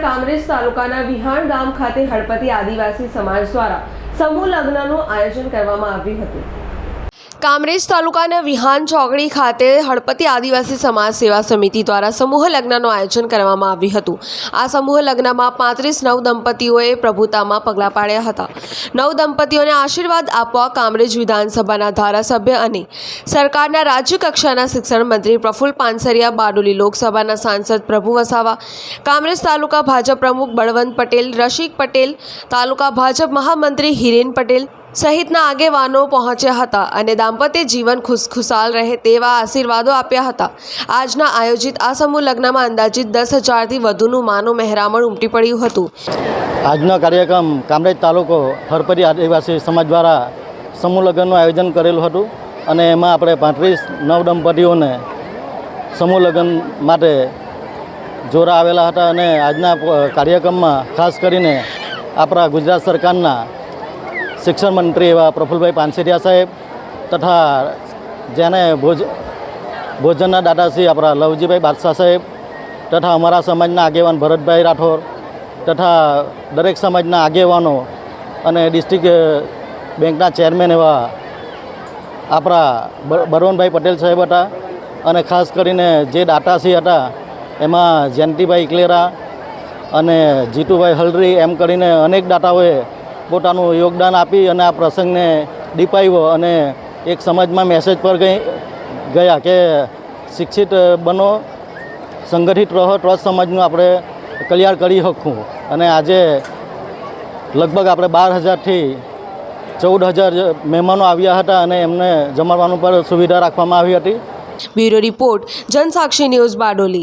કામરેજ તાલુકાના વિહાણ ગામ ખાતે હળપતિ આદિવાસી સમાજ દ્વારા સમૂહ લગ્નનું આયોજન કરવામાં આવ્યું હતું. કામરેજ તાલુકાના વિહાન ચોકડી ખાતે હળપતિ આદિવાસી સમાજ સેવા સમિતિ દ્વારા સમૂહ લગ્નનું આયોજન કરવામાં આવ્યું હતું. આ સમૂહ લગ્નમાં પાંત્રીસ નવ દંપતીઓએ પ્રભુતામાં પગલાં પાડ્યા હતા. નવ દંપતીઓને આશીર્વાદ આપવા કામરેજ વિધાનસભાના ધારાસભ્ય અને સરકારના રાજ્ય કક્ષાના શિક્ષણ મંત્રી પ્રફુલ્લ પાનસરિયા, બારડોલી લોકસભાના સાંસદ પ્રભુ વસાવા, કામરેજ તાલુકા ભાજપ પ્રમુખ બળવંત પટેલ રશિક પટેલ, તાલુકા ભાજપ મહામંત્રી હિરેન પટેલ સહિતના આગેવાનો પહોંચ્યા હતા અને દાંપત્ય જીવન ખુશખુશાલ રહે તેવા આશીર્વાદો આપ્યા હતા. આજના આયોજિત આ સમૂહ લગ્નમાં અંદાજિત દસ હજારથી વધુનું માનું મહેરામણ ઉમટી પડ્યું હતું. આજનો કાર્યક્રમ કામરેજ તાલુકો હરપરી આદિવાસી સમાજ દ્વારા સમૂહ લગ્નનું આયોજન કરેલું હતું અને એમાં આપણે પાંત્રીસ નવ દંપતીઓને સમૂહ લગ્ન માટે જોરા આવેલા હતા અને આજના કાર્યક્રમમાં ખાસ કરીને આપણા ગુજરાત સરકારના શિક્ષણ મંત્રી એવા પ્રફુલભાઈ પાનસેરિયા સાહેબ તથા જેને ભોજ ભોજનના દાદાશ્રી આપણા લવજીભાઈ બાદશાહ સાહેબ તથા અમારા સમાજના આગેવાન ભરતભાઈ રાઠોડ તથા દરેક સમાજના આગેવાનો અને ડિસ્ટ્રિક્ટ બેંકના ચેરમેન એવા આપણા બરવનભાઈ પટેલ સાહેબ હતા અને ખાસ કરીને જે દાતાશ્રી હતા એમાં જયંતિભાઈ ઇકલેરા અને જીતુભાઈ હલરી એમ કરીને અનેક દાતાઓએ પોતાનું યોગદાન આપી અને આ પ્રસંગને દીપાવ્યો અને એક સમાજમાં મેસેજ પર ગઈ, ગયા કે શિક્ષિત બનો, સંગઠિત રહો, તો સમાજનું આપણે કલ્યાણ કરી શકું. અને આજે લગભગ આપણે બાર હજારથી ચૌદ હજાર મહેમાનો આવ્યા હતા અને એમને જમાડવાનું પર સુવિધા રાખવામાં આવી હતી. Bureau report Jansakshi news Bardoli.